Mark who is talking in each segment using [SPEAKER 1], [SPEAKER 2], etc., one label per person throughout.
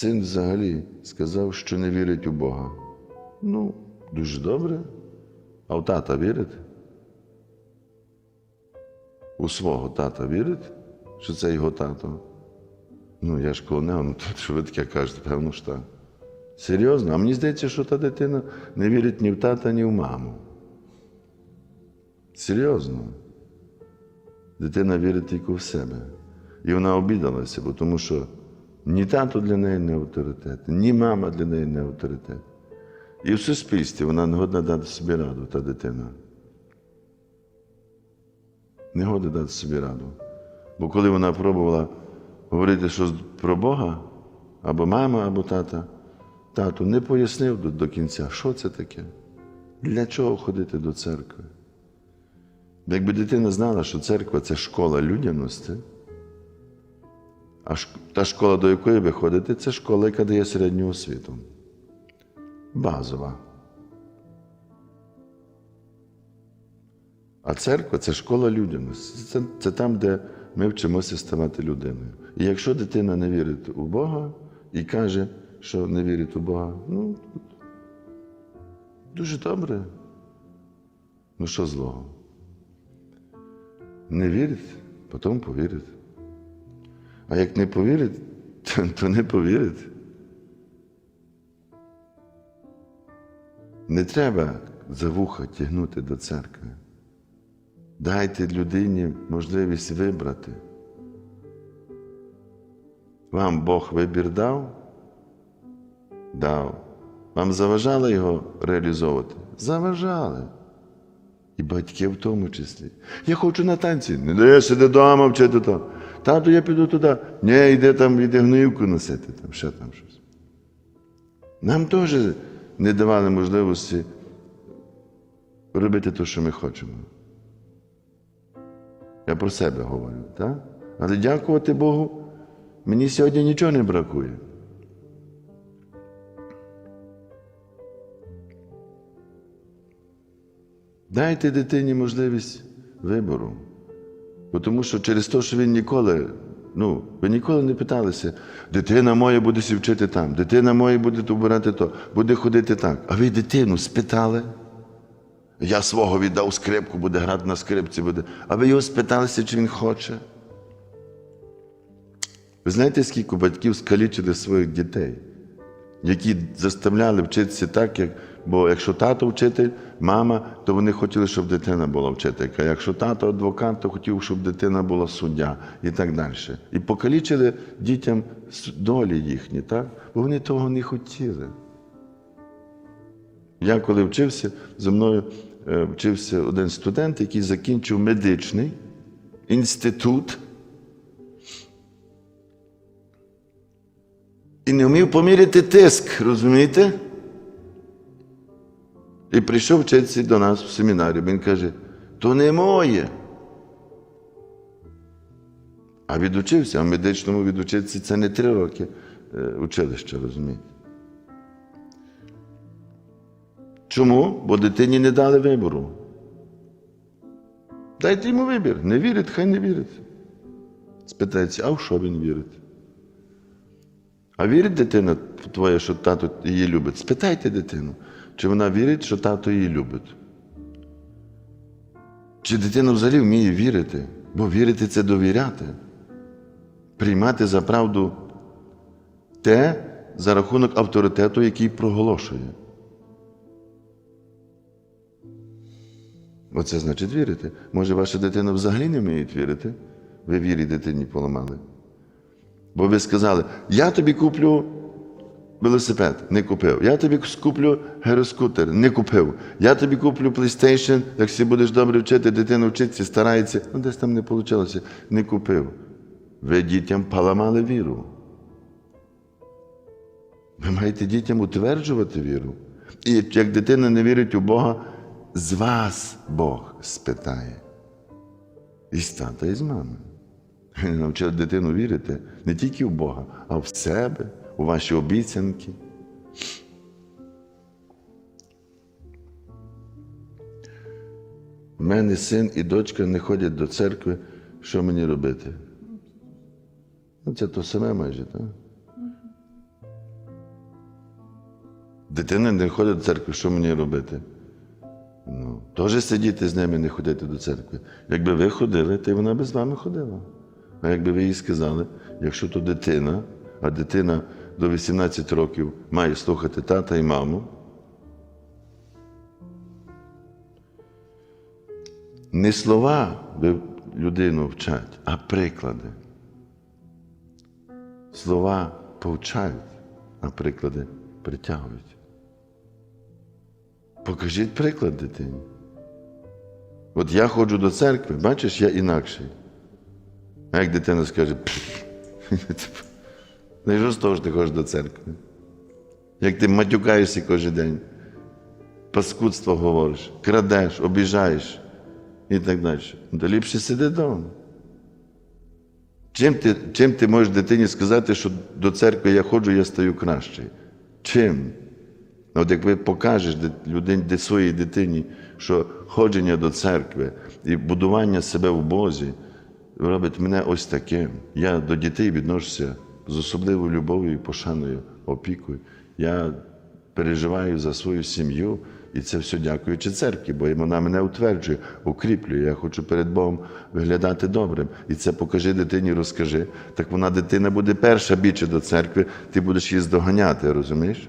[SPEAKER 1] Син взагалі сказав, що не вірить у Бога. Ну, дуже добре. А в тата вірить? У свого тата вірить, що це його тато? Ну, я ж то що ви таке кажете, певно ж так. Серйозно? А мені здається, що та дитина не вірить ні в тата, ні в маму. Серйозно. Дитина вірить тільки в себе. І вона обідалася, бо тому що ні тато для неї не авторитет, ні мама для неї не авторитет. І в суспільстві вона не годна дати собі раду, та дитина. Не годна дати собі раду. Бо коли вона пробувала говорити щось про Бога, або мама, або тата, тато не пояснив до, до кінця, що це таке, для чого ходити до церкви. Якби дитина знала, що церква це школа людяності, а та школа, до якої ви ходите, це школа, яка дає середню освіту. Базова. А церква це школа людяності. Це, це там, де ми вчимося ставати людиною. І якщо дитина не вірить у Бога і каже, що не вірить у Бога, ну тут дуже добре. Ну що злого? Не вірить, потім повірить. А як не повірить, то, не повірить. Не треба за вуха тягнути до церкви. Дайте людині можливість вибрати. Вам Бог вибір дав? Дав. Вам заважали його реалізовувати? Заважали. І батьки в тому числі. Я хочу на танці. Не дай сиди вдома вчити то. Тату, я піду туди. Ні, йди там, йди гноївку носити, там ще там щось. Нам теж не давали можливості робити те, що ми хочемо. Я про себе говорю, так? Але дякувати Богу, мені сьогодні нічого не бракує. Дайте дитині можливість вибору. Бо Тому що через те, що він ніколи, ну, ви ніколи не питалися, дитина моя буде сі вчити там, дитина моя буде обирати то, буде ходити так. А ви дитину спитали? Я свого віддав скрипку, буде грати на скрипці, буде. А ви його спиталися, чи він хоче? Ви знаєте, скільки батьків скалічили своїх дітей, які заставляли вчитися так, як. Бо якщо тато вчитель, мама, то вони хотіли, щоб дитина була вчителька. Якщо тато адвокат, то хотів, щоб дитина була суддя і так далі. І покалічили дітям долі їхні, так? бо вони того не хотіли. Я коли вчився, зі мною е, вчився один студент, який закінчив медичний інститут і не вмів поміряти тиск, розумієте? І прийшов вчитися до нас в семінарі. Він каже, то не моє. А відучився, а в медичному відучитися це не три роки училища, розумієте? Чому? Бо дитині не дали вибору. Дайте йому вибір. Не вірить, хай не вірить. Спитається, а в що він вірить? А вірить дитина твоя, що тато її любить? Спитайте дитину, чи вона вірить, що тато її любить. Чи дитина взагалі вміє вірити? Бо вірити це довіряти, приймати за правду те за рахунок авторитету, який проголошує. Оце значить вірити. Може, ваша дитина взагалі не вміє вірити? Ви вірі дитині поламали. Бо ви сказали, я тобі куплю велосипед, не купив. Я тобі куплю гироскутер, не купив. Я тобі куплю PlayStation, якщо будеш добре вчити, дитина вчиться, старається, ну десь там не вийшло, не купив. Ви дітям поламали віру. Ви маєте дітям утверджувати віру. І як дитина не вірить у Бога, з вас Бог спитає. І з тата, і з мами. Він навчив дитину вірити не тільки в Бога, а в себе, у ваші обіцянки. У мене син і дочка не ходять до церкви, що мені робити? Ну, це то саме майже, так? Дитина не ходить до церкви, що мені робити? Ну, теж сидіти з ними, не ходити до церкви. Якби ви ходили, то вона би з вами ходила. А якби ви їй сказали, якщо то дитина, а дитина до 18 років має слухати тата і маму, не слова людину вчать, а приклади. Слова повчають, а приклади притягують. Покажіть приклад дитині. От я ходжу до церкви, бачиш, я інакший. А як дитина скаже, ну і що з того що ти ходиш до церкви? Як ти матюкаєшся кожен день, паскудство говориш, крадеш, обіжаєш і так далі. Ну, То ліпше сиди вдома. Чим ти, чим ти можеш дитині сказати, що до церкви я ходжу, я стаю кращий? Чим? От як ви покажеш людині, своїй дитині, що ходження до церкви і будування себе в Бозі робить мене ось таким. Я до дітей відношуся з особливою любов'ю і пошаною, опікою. Я переживаю за свою сім'ю, і це все дякуючи церкві, бо вона мене утверджує, укріплює. Я хочу перед Богом виглядати добрим. І це покажи дитині, розкажи. Так вона дитина буде перша більше до церкви, ти будеш її здоганяти, розумієш?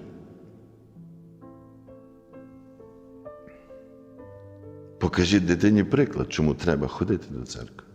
[SPEAKER 1] Покажіть дитині приклад, чому треба ходити до церкви.